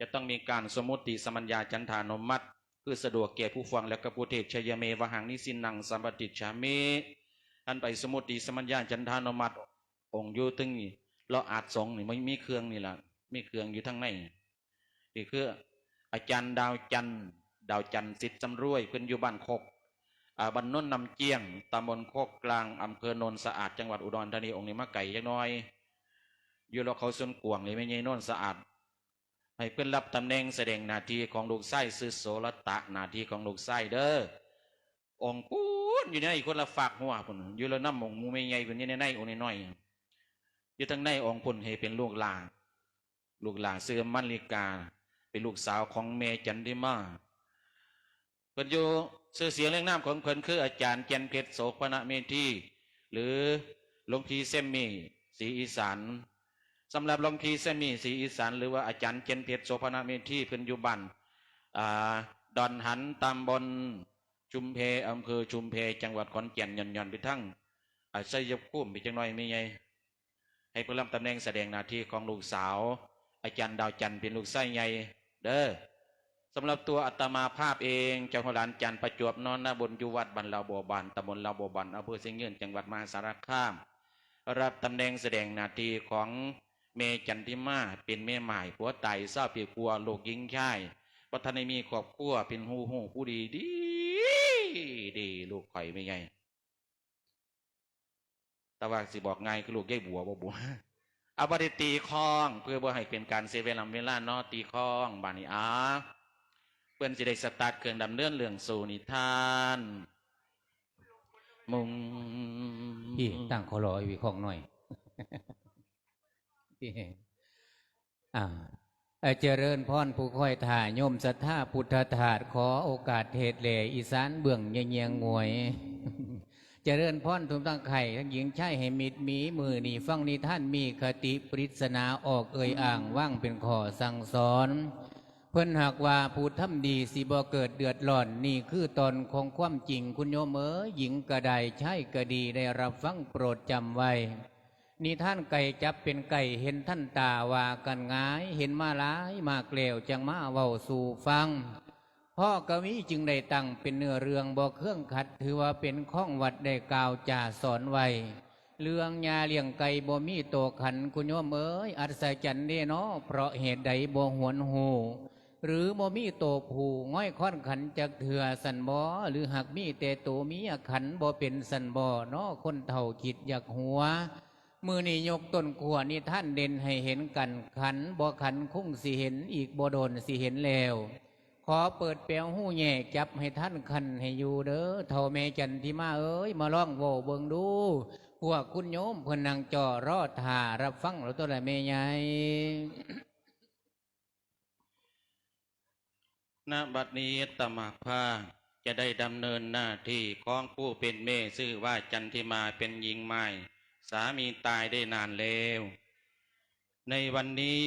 จะต้องมีการสมมติสมัญญาจันทานมัติคือสะดวกแก่ผู้ฟังและก็ผู้เทศชยเมวหังนิสินังสัมปติชามิท่านไปสมมติสมัญญาจันทานมัติองค์ยูตึงเราอาจสงนี่ไม่มีเครื่องนี่แหละมีเครื่องอยู่ทั้งในนี่คือ อาจารย์ดาวจันทร์ดาวจันทร์สิทธิ์จำรวยเพิ่นอยู่บ้านโคกอาบ้านโนนนำเจียงตำบลโคกกลางอำเภอโนนสะอาดจังหวัดอุดรธานีองค์นี้มาไก่จังน้อย อยู่เรอเขาส่วนกวางเลยไม่ใช่นนสะอาด ให้เพื่อนรับตำแหน่งแสดงนาทีของลูกไส้ซื้อโสรตะนาทีของลูกไส้เด้อองค์กูนอยู่ในนคนละฝากหัวพุ่นอยู่แล้วน้ำมงมูไม่ใหญ่พุ่นอยู่ในในองค์น้อยอยู่ทั้งในองค์พุ่นให้เป็นลูกหลานลูกหลานเสื่อมันลิกา เป็นลูกสาวของเมจันดิมาเพิ่นอยู่ชื่อเสียงเรื่องน้ำของเพิ่นคืออาจารย์เจนเพชรโสพณเมธีหรือหลวงพี่เซมมี่ศรีอีสาน สำหรับหลวงพี่เซมมี่ศรีอีสานหรือว่าอาจารย์เจนเพชรโสพณเมธีเพิ่นอยู่บ้านอดอนหันตำบลชุมเพอำเภอชุมเพ จังหวัดขอนแก่นย่อนย่อนไปทั้งอาชัยภูมิไปจังน้อยไม่ไงให้เพิ่นรับตำแหน่งแสดงหน้าที่ของลูกสาว อาจารย์ดาวจันทร์เป็นลูกไส้ใหญ่เด้อสำหรับตัวอัตมาภาพเองเจ้าหลานจันทร์ประจวบนอนนาบนยูวัดบันลาบัวบันตำบลลาบัวบันอำเภอเสียงเงินจังหวัดมหาสารคาม รับตำแหน่งแสดงหนาทีของ เมจันทิมาเป็นเมหมายผัวไตเศร้าเปียกลัวโลกยิงชายวัฒนมีครอบครัวเป็นหูหูผู้ดีดี ดีลูกข่อยไม่ไงต่ว่าสิบอกไงคือลูกย่ายบัวบ่บัวเอาบริตีคล้อง เพื่อบ่ให้เป็นการเซเวลาเวลาเนาะตีคล้องบานี้อาเพื่อนจะได้สตาร์ทเครื่องดำเนินเรื่องสู่นิทานมุงพี่ตั้งขอรออีกของหน่อย พี่อ่าเจริญพรผู้คอยถ่ายโยมศรัทธาพุทธถาสขอโอกาสเทศเหลอีสานเบื้องเยียงเยียงงวย เจริญพรทุมตั้งไข่ทั้งหญิงชายให้มิดมีมือนี่ฟังนิท่านมีคติปริศนาออกเอ่ยอ่างว่างเป็นขอสั่งสอน เพิ่นหากว่าผู้ทำดีสิบ่เกิดเดือดร้อนนี่คือตอนของความจริงคุณโยมเอ๋ยหญิงกระไดใช่กระดีได้รับฟังโปรดจำไว้ นี่ท่านไก่จับเป็นไก่เห็นท่านตาว่ากันงาย เห็นมาหลายมาเกลียวจังมาเว้าสู่ฟังพ่อกวีจึงได้ตั้งเป็นเนื้อเรื่องบ่เครื่องขัด ถือว่าเป็นข้องวัดได้กล่าวจ่าสอนไว้เรื่องยาเลี้ยงไก่บ่มีโตขันคุณโยมเอ๋ยอัศจรรย์เด้เนาะเพราะเหตุใดบ่หวนหูหรือบ่มีโตผูง่อยค่อนขันจากเถื่อสันบ่หรือหากมีแต่โตมีขันบ่เป็นสันบ่เนาะคนเท่าคิดอยากหัว มือนี่ยกต้นขัวนี่ท่านเด่นให้เห็นกันขันบ่ขันคุ้งสิเห็นอีกบ่โดนสิเห็นแล้ว ขอเปิดแปลวหู้แย่จับให้ท่านคันให้อยู่เด้อเท่าแม่จันที่มาเอ้ยมาล่องโวเบิงดูพวกคุณโยมเพิ่นนางจอรอดท่ารับฟังเราตัวละแม่ใหญ่ณบัดนี้ตมาภาจะได้ดำเนินหน้าที่ของผู้เป็นเมซื่อว่าจันทิมาเป็นหญิงไม้ สามีตายได้นานแล้ว ในวันนี้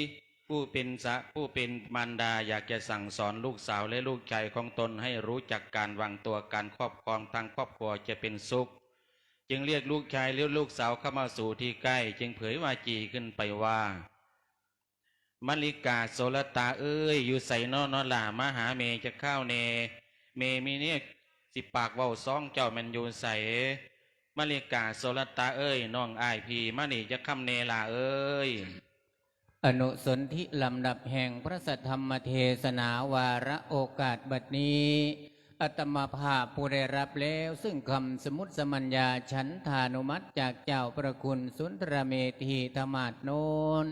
ผู้เป็นสะผู้เป็นมารดาอยากจะสั่งสอนลูกสาวและลูกชายของตนให้รู้จักการวางตัวการครอบครองทางครอบครัวจะเป็นสุข จึงเรียกลูกชายหรือลูกสาวเข้ามาสู่ที่ใกล้ จึงเผยวาจีขึ้นไปว่ามลิกาโสรตาเอ้ยอยู่ใส่นอนอลามหาเมจะเข้าวเน เมมีเนี่ยสิปากเว้าซ่องเจ้าแมันอยู่ใส่ มลิกาโสรตาเอ้ยน้องอายพีมานี่จะคำเนลาเอ้ย อนุสนธิลำดับแห่งพระสัทธรรมเทศนาวาระโอกาสบัดนี้อัตมาภาพผู้ได้รับแล้ว ซึ่งคำสมุติสมัญญาฉันทานุมัติจากเจ้าประคุณสุนทรเมธีธรรมาตโนน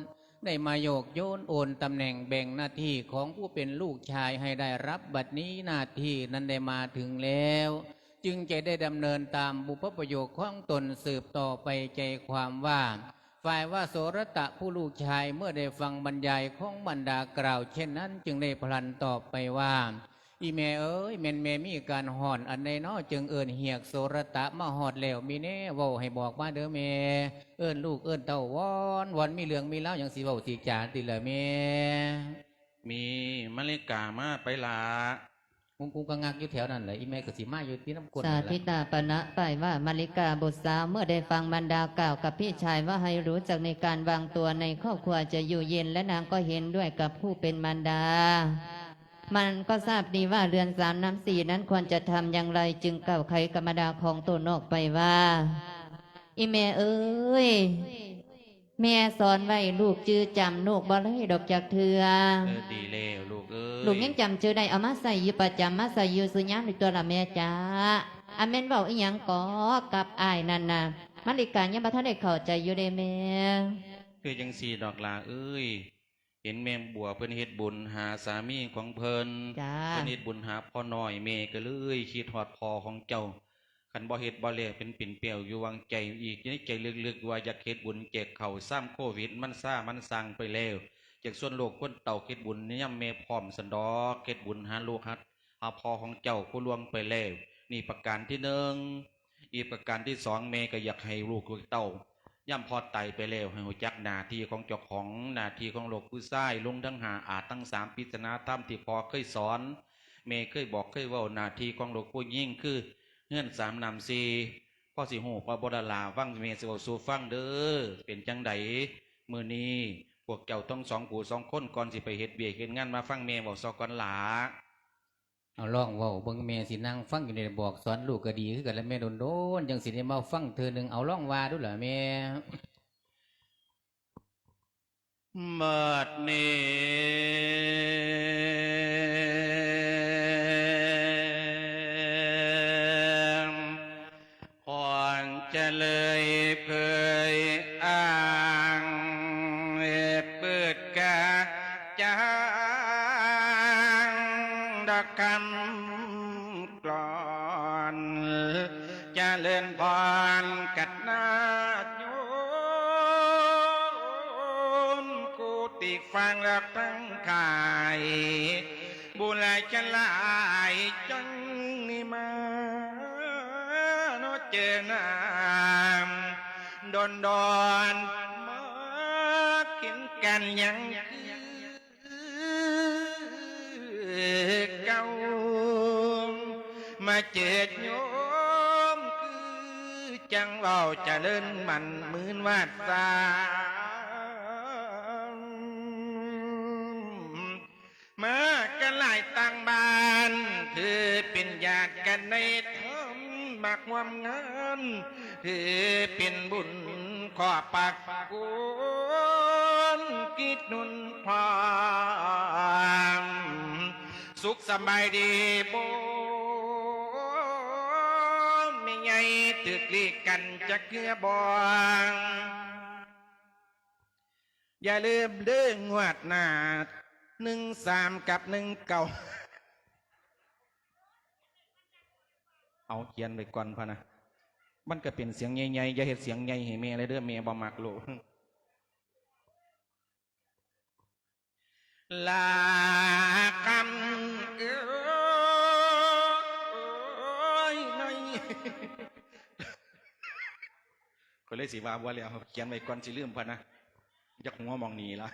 ได้มาโยกโยนโอนตำแหน่งแบ่งหน้าที่ของผู้เป็นลูกชายให้ได้รับบัดนี้หน้าที่นั้นได้มาถึงแล้ว จึงจะได้ดำเนินตามบุพประโยคของตนสืบต่อไปใจความว่า ฝ่ายว่าโสรตะผู้ลูกชายเมื่อได้ฟังบรรยายของบรรดากล่าว เช่นนั้นจึงได้พลันตอบไปว่า อีแม่เอ้ยแม่นแม่มีการห่อนอันใดนาะจึงเอินเหียกโสรตะมาหอดแล้วมีแน่เว้าให้บอกมาเด้อแม่เอินลูกเอินเต้าวอนวอนมีเรื่องมีเล่าอย่างสีเว้าสีจาติละแม่มีมะลิกามาไปลา มุงกุงกังงักอยู่แถวนั้นเลยอีแม่ก็สิมาอยู่ที่น้ำกลสาธิตาปณะไปว่ามาริกาบุตรสาวเมื่อได้ฟังบรรดากล่าวกับพี่ชายว่าให้รู้จักในการวางตัวในครอบครัวจะอยู่เย็นและนางก็เห็นด้วยกับผู้เป็นมารดา มันก็ทราบดีว่าเรือนสามน้ำสี่นั้นควรจะทำอย่างไรจึงกล่าวไขกรรมดาของตัวนอกไปว่า อีแม่เอ้ย แม่สอนไว้ลูกจื้อจำลูกบ่ได้ดอกจากเถือเออดีแล้วลูกเอ้ยลูกยังจำชื่อได้เอามาใส่อยู่ประจำมาใส่อยู่สุญามในตัวละแม่จ้าอาเมนบอกอีหยังก็กับอายนั่นน่ะมาริการยังบ่ทันได้เข้าใจอยู่เด้แม่คือจังสีดอกลาเอ้ยเห็นแม่บัวเพิ่นเฮ็ดบุญหาสามีของเพิ่นจ้าเพิ่นเฮ็ดบุญหาพ่อน้อยแม่ก็เลยคิดฮอดพ่อของเจ้า คันบ่เฮ็ดบ่แลเป็นปิ่นเปรียวอยู่วังใจอีกในใจลึกๆว่าอยากเฮ็ดบุญแจกข้าวซ้ำโควิด มันซ่ามันสั่งไปแล้วจากส่วนโลกคนเต่าเฮ็ดบุญเนี่ยามแม่พร้อมสันดอเฮ็ดบุญหาลูกฮัดหาพอของเจ้าผู้ล่วงไปแล้วนี่ประการที่หนึ่งอีกประการที่สองแม่ก็อยากให้ลูกเต้าย่ำพอไตไปแล้วให้หูจักนาทีของเจ้าของนาทีของโลกผู้ใต้ลงทั้งหาอาจทั้งสามพิจารณาธรรมที่พอเคยสอน เมย์เคยบอกเคยว่านาทีของโลกผู้ยิ่งคือ เงื่อนสามนำสีพ่อสิหูพ่อบดาลาฟังเมย์สิเวาสู่ฟังเด้อเป็นจังไดมือนี้พวกเจ้าต้องสองผู้สองคนก่อนสิไปเฮ็ดเบียกเฮ็ดงานมาฟังเมย์บอกซอก่อนหลาเอาลองเว้าเบิ่งแม่สินั่งฟังอยู่ในบอกสอนลูกก็ดีคือกันแล้วแม่โดนโดนๆจังสิได้มาฟังเธอหนึ่งเอาลองว่าดูเหรอแม่เมิดนี้ายบุญจะลายจังนี่มาโนเจอนามดอนดอนมากินกันยังคือเก่ามาเจิดโยมคือจังเบาจะเลิ่นมันมืนวาดสา ต่างบ้านถือเป็นญาติกันในธรรมมักความงานถือเป็นบุญขอปากกุนกิดนุนพรามสุขสบายดีโบไม่ไงตึกลีกกันจะเกลือบองอย่าลืมเด้องวดหน้า หนึ่งสามกับหนึ่งเก่า เอาเขียนไปก่อนพะนะ มันก็เป็นเสียงใหญ่ๆอย่าเห็ดเสียงใหญ่ให้แม่เลยเด้อแม่บ่มักโลลาคำเอ้ยน่อยก็เลยสิว่าบ่าแล้วเขียนไว้ก่อนสิลืมพะนะอยากหัวมองหนีละ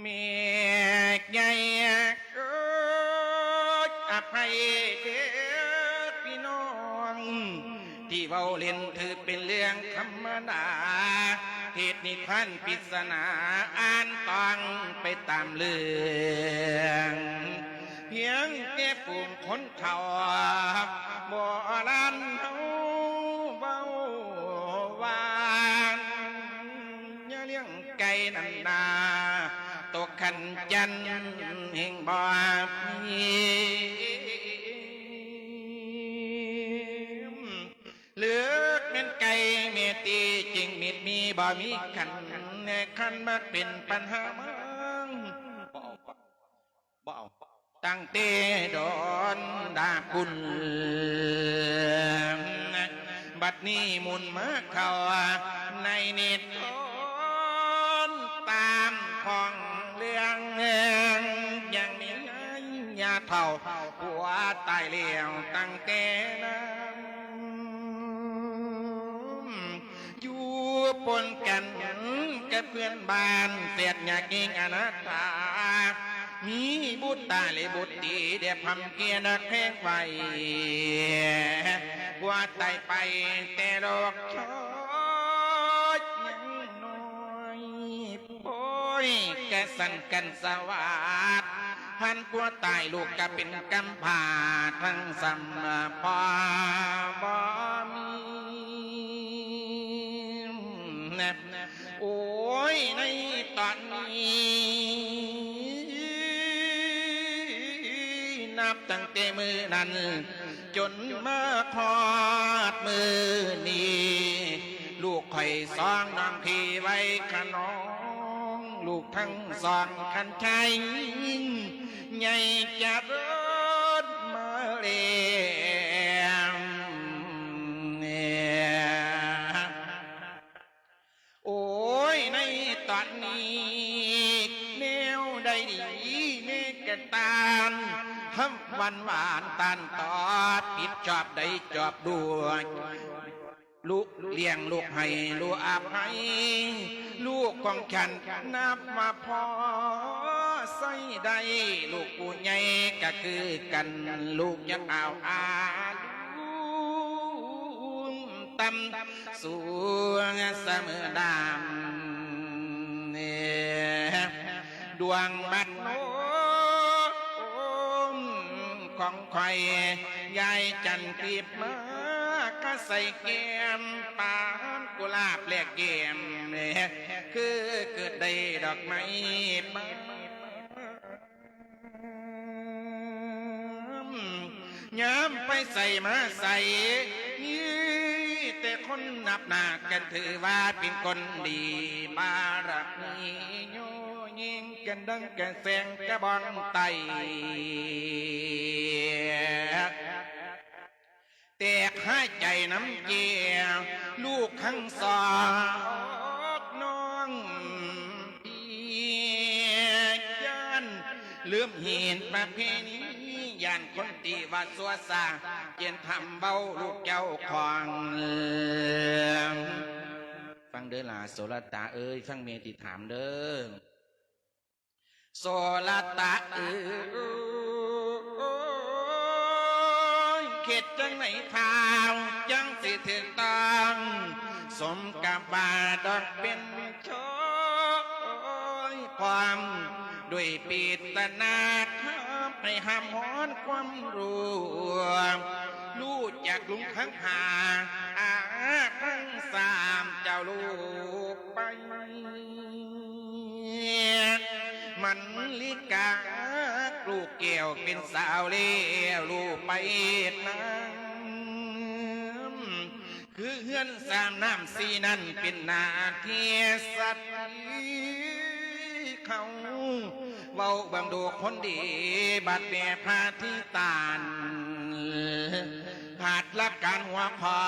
เมียใหญ่เกิดอภัยเด้อพี่น้อง ที่เว้าเล่นถือเป็นเรื่องธรรมดาเหตุนิทานปริศนาอ่านต้องไปตามเรื่องเพียงแค่ปุ่มคนเท่าบ่รันเฮา จันแห่งบ่มีเลือกเป็นไก่เมตีจริงมิดมีบ่มีขันแนขันมาเป็นปัญหามังบ่เอาบ่เอาตั้งเตดอนดาบุญบัดนี้มุนมาเข้าในนิทานตามของ งยังมียาเท่าหัวตายเลี้ยวตั้งแต่นั้นอยู่ปนกันกับเพื่อนบ้านเสียดยากเองอนัตตามีบุตรตาเลยบุตรดีเดี๋ยวพำเกียร์นักแพงไฟบัวไตไปแต่ดอกชอ สันกันสวัสดพันกลัวตายลูกก็เป็นกำพาทั้งสัมพอบ่มีแนบโอ้ยในตอนนี้นับตั้งแต่มือนั้น จนมาทอดมือนี้ ลูกไข่อยสองน้องพี่ไว้ขนอง ลูกทั้งสองคันชัยใหญ่จะรถมาเลียมโอ้ยในตอนนี้แนวใดดีเนกตานทำวันหวานตันตอดปิดจอบได้จอบด้วย ลูกเลี้ยงลูกให้ลูกอาภัยลูกของฉันนับมาพอใส่ได้ลูกผู้ใหญ่ก็คือกันลูกยังเอาอาลูกตำสูงเสมอดำเนี่ยดวงบัดโน้มของใครยายจันกรีบมา ก็ใส่แก้มปานกุลาบแลกแก้มเนี่ยคือเกิดได้ดอกไม้ปย้ำไปใส่มาใส่ยี่แต่คนนับหนากันถือว่าเป็นคนดีบารมีโยยิงกันดังกันแสงกระบองไต แตกห้าใจน้ำเกียลูกข้างสองน้องอียันเลื่อมเห็นประเพณียันคนตีว่าสัวซาเกียนทำเบาลูกเจ้าของฟังเด้อล่ะโสรตาเอ้ยฟังเมติถามเด้อโสลตะเอ้ย เข็ดจังไหนทางจังสิถึงตังสมกับบาดอกเป็นโชยความด้วยปีตนาคับให้ห้ามหอนความรู้รู้จากลุงข้างหาอาทั้งสามเจ้าลูกไป มันลิกาลูกแก้วเป็นสาวเลี้ยวลูกไปน้ำคือเฮือนสามน้ำสีนั่นเป็นนาทีสัตว์เขาเว้าบังดูคนดีบัดแม่พาที่ตานผาดลักการหัวคอ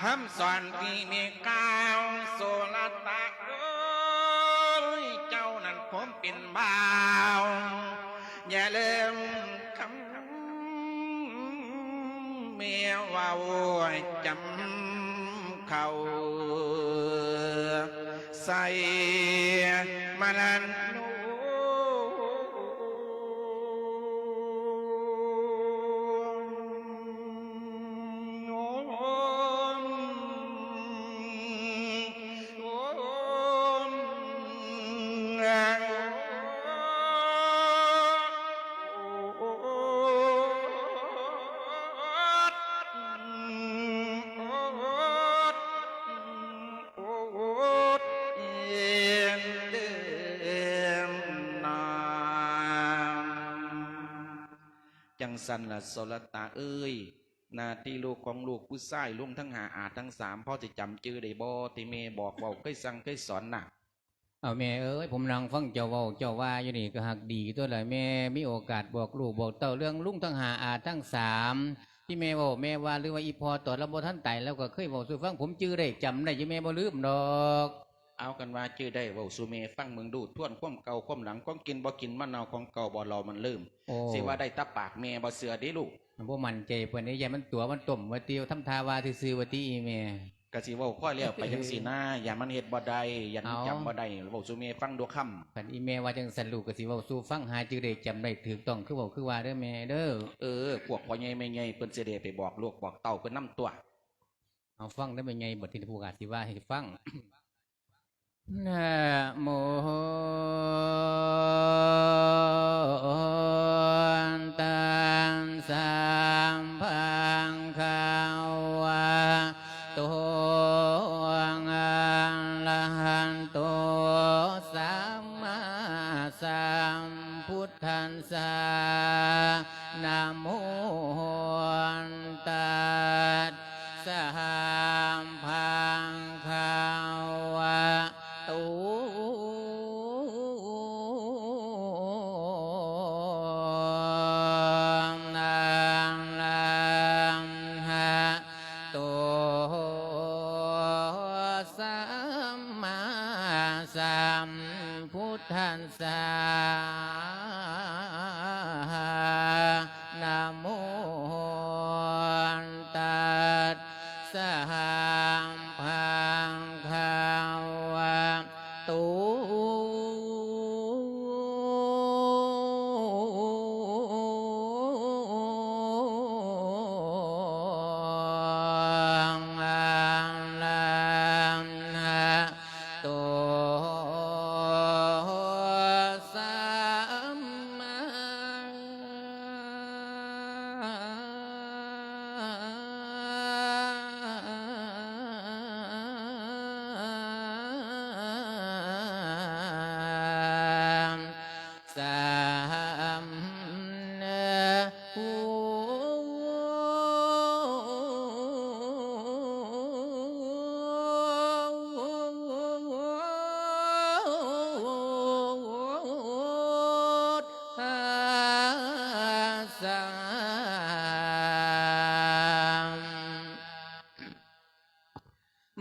คำสอนที่มีก้าวโซลตะเอ เป็นบ่าว อย่าลืมคำเมียว่าโวยจำเขา งสันละสลตาเอ้ยนาที่ลูกของลูกผู้ชายลุงทั้งหาอาจทั้งสามพ่อจะจำจื้อได้บ่ที่เมบอกเว่าเคยสั่งเคยสอนหน่ะเอาแม่เอ้ยผมนั่งฟังเจ้าเว้าเจ้าว่าอยู่นี่ก็หักดีตัวเลยแม่มีโอกาสบอกลูกบอกเต้าเรื่องลุงทั้งหาอาทั้งสามที่แม่บอกแม่ว่าหรือว่าอีพอตอระบบท่านไตแล้วก็เคยบอกสู่ฟังผมจื้อได้จำได้ยังแม่บ่ลืมดอก เอากันว่าจื้อได้เว่าสุเมฟังเมืองดูท่วนความเก่าความหลังความกินบ่กินมะนาวของเก่าบ่รอมันลืมโอ้สิว่าได้ตาปากแม่บ่เสือเดิลูกมันบ่มั่นใจเพิ่นนี่ยายมันตัวมันต้มว่าติวทำทาวาซื่อๆว่าติอีแม่กะสิเว้าค่อยแล้วไปจังซี่นะอย่ามันเฮ็ดบ่ได้อย่ามันเอาจำบ่ได้เว้าสู่แม่ฟังดูค่ำคันอีแม่ว่าจังสันลูกก็สิเว้าสู่ฟังหาจึงได้จำได้ถูกต้องคือเว้าคือว่าเด้อแม่เด้อเออพวกพ่อใหญ่แม่ใหญ่เพิ่นสิได้ไปบอกลูกบอกเต้าเพิ่นนํตัวเอาฟังได้เป็นไงบทที่ผู้กาสิว่าให้ฟัง นะโม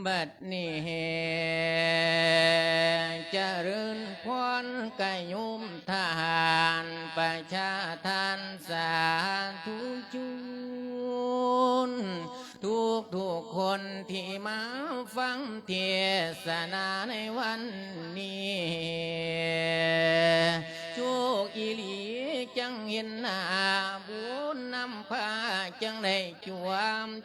บัดนี้เจริญพรกยุมทหารประชาทันสาธุจุนทุกทุกคนที่มาฟังเทศนาในวันนี้โชคอีหลีจังเห็นหน้าบุญนำพาจังได้จวม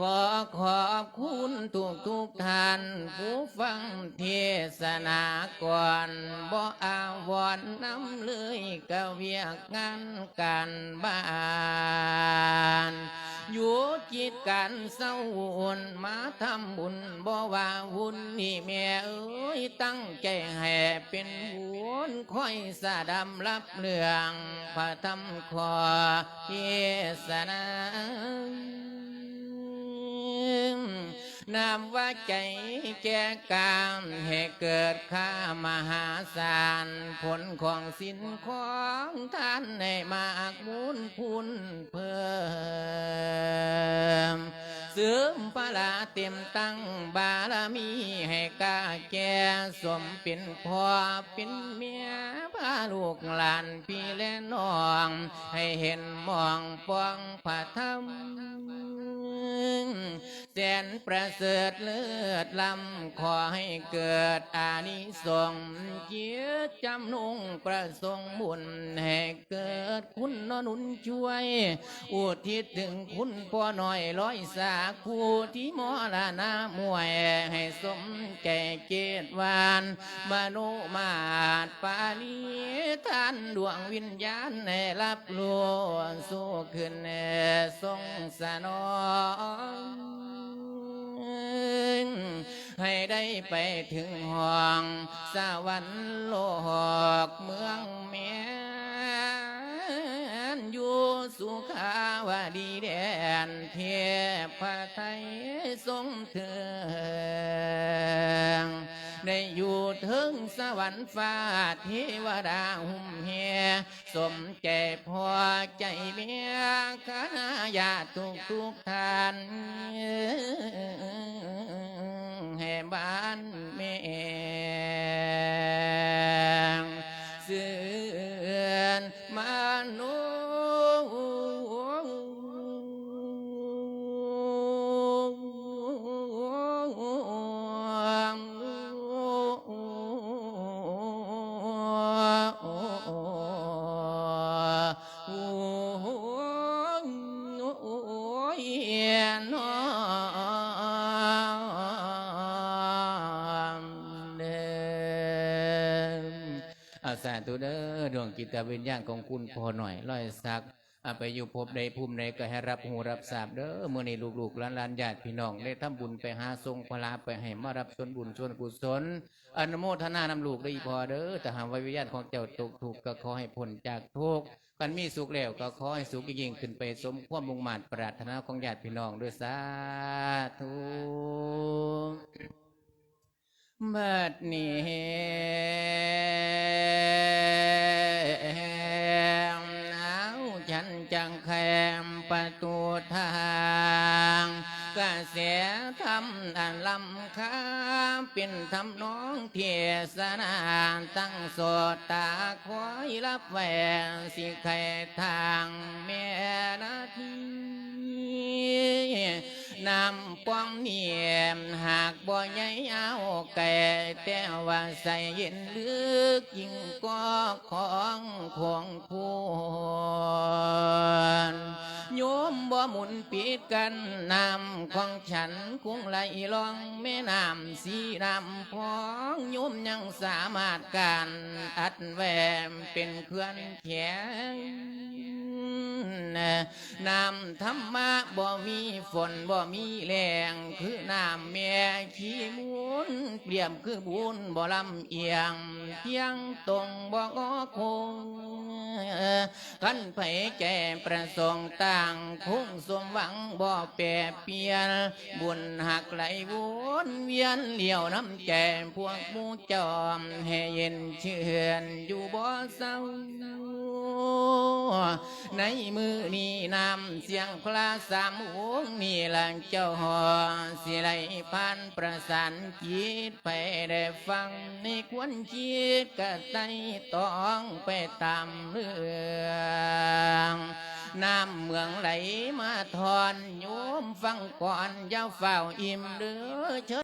ขอขอบคุณทุกทุกท่านผู้ฟังเทศนาก่อนบ่อาวรณ์น้ำเลยกะเวียกงานการบ้านอยู่จิตกันเศร้าวุ่นมาทำบุญบ่ว่าวุ่นนี่แม่เอ้ยตั้งใจให้เป็นบุญคอยสะดำรับเรื่องพระธรรมขอเทศนา นามว่าใจแก่กามให้เกิดข้ามหาศาล ผลของสินของท่านในมากบุญพุนเพิ่มเสริมปลาเต็มตั้งบารมีให้กาแก่สมเป็นพ่อเป็นเมียพาลูกหลานพี่และน้อง ให้เห็นมองปองพระธรรม แสนประเสริฐเลิศลำขอให้เกิดอานิสงส์เกียรติจำนุงประสงค์บุญให้เกิดคุณนนุนช่วย อุทิศถึงคุณพ่อหน่อยร้อยสาคูที่มอลานามวย ให้สมแก่เกตวานมโนมาตปาลีท่านดวงวิญญาณให้รับรู้สู้ขึ้นทรงสนอง ให้ได้ไปถึงห้องสวรรค์โลกเมืองเมียนอยู่สุขาวดีแดนเทพไทยทรงเถืองได้อยู่ถึงสวรรค์ฟ้าเทวดาหุ่มเฮสมใจพอใจเมียคณะญาติทุกทุกท่าน จิตวิญญาณของคุณพอหน่อยร้อยสักอาไปอยู่ภพใดภูมิใดก็ให้รับหูรับทราบเด้อเมื่อนี้ลูกๆหลานๆญาติพี่น้องได้ทำบุญไปหาทรงพลาไปให้มารับส่วนบุญส่วนกุศลอนุโมทนานำลูกได้พอเด้อแต่หากวิญญาณของเจ้าตกถูกก็ขอให้พ้นจากทุกข์กันมีสุขแล้วก็ขอให้สุขยิ่งขึ้นไปสมความมุ่งมั่นปรารถนาของญาติพี่น้องด้วยสาธุบัดนี้ งแคมประตูทางกระเสียทำอันลำค้าเป็นทำน้องเทียสนานตั้งโสดตาคอยรับแหวนสิไข่ทางแม่นาที นำป้องเนียมหากบ่ใหญ่เอาแก่แต่ว่าใส่เย็นลึกยิ่งก็ของของผู้โยมบ่หมุนปิดกันนำของฉันคงไหลลองแม่น้ำสีน้ำพองโยมยังสามารถการอัดแวมเป็นเคลื่อนแขง น้ำธรรมะบ่มีฝนบ่มีแรงคือน้ำแม่ขี้มูลเปรียบคือบุญบ่ลำเอียงเที่ยงตรงบ่ก็คงขันไผแก่ประสงค์ต่างคงสมหวังบ่แปรเปลี่ยน บุญหักไหลวนเวียนเหลี้ยวน้ำแก่พวกมูจอมให้เย็นเชื่อนอยู่บ่เศร้าในมือนี้นำเสียงพระสามวงนี่หลังเจ้าหอสิไหลพันประสานจิตไปได้ฟังในควรคิดกะไตต้องไปตามเรื่องน้ำเมืองไหลมาทอนโยมฟังก่อนอย่าเฝ้าอิ่มเด้อเชิ